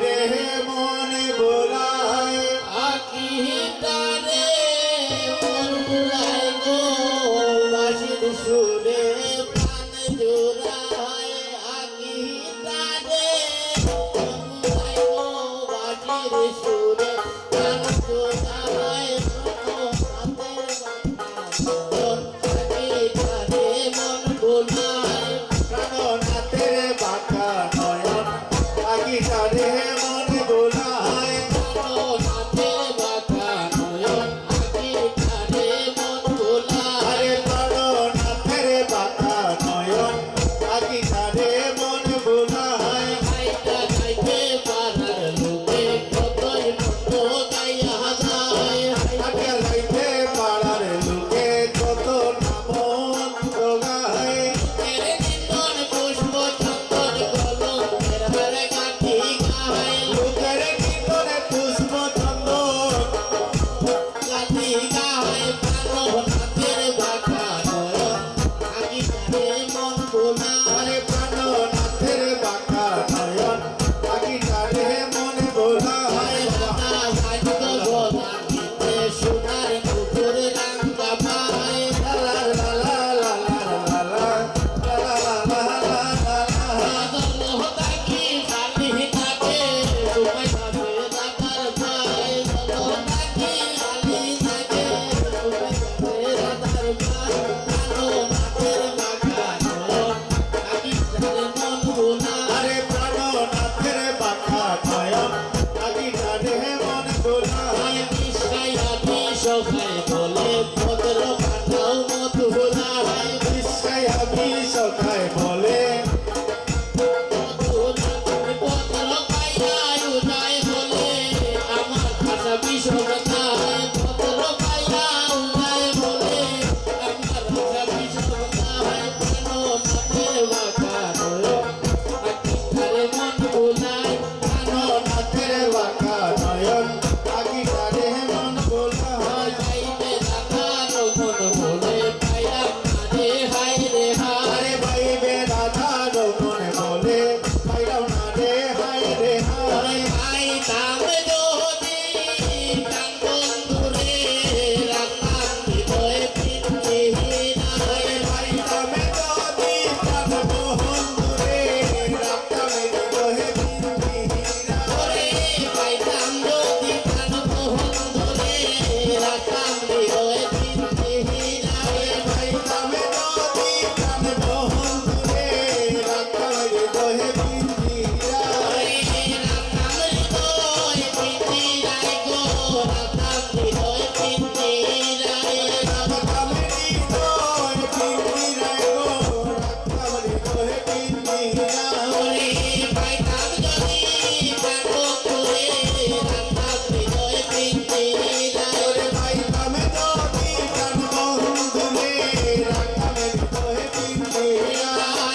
রে মনে বোলায় আখি তা me. Isso, tá, Caimão. Yeah.